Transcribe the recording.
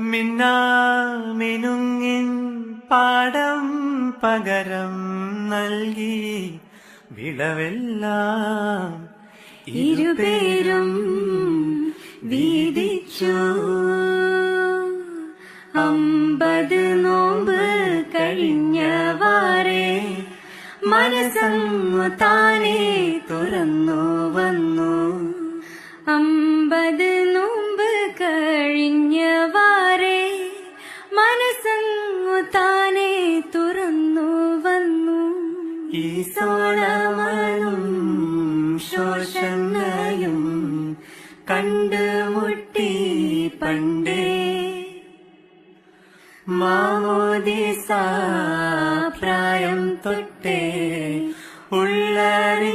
മിന്നാമിനുങ്ങിൻ പാടം പകരം നൽകി വിളവെല്ലാം ഇരുപേരും വീതിച്ചു. അമ്പത് നോമ്പ് കഴിഞ്ഞവാറേ മനസ്സങ്ങു താനേ തുറന്നു വന്നു. അമ്പത് നോമ്പ് ഈശോളമനും ശോഷണയും കണ്ടുമുട്ടി പണ്ടേ. മാമോദിസ പ്രായം തൊട്ടേ ഉള്ളറി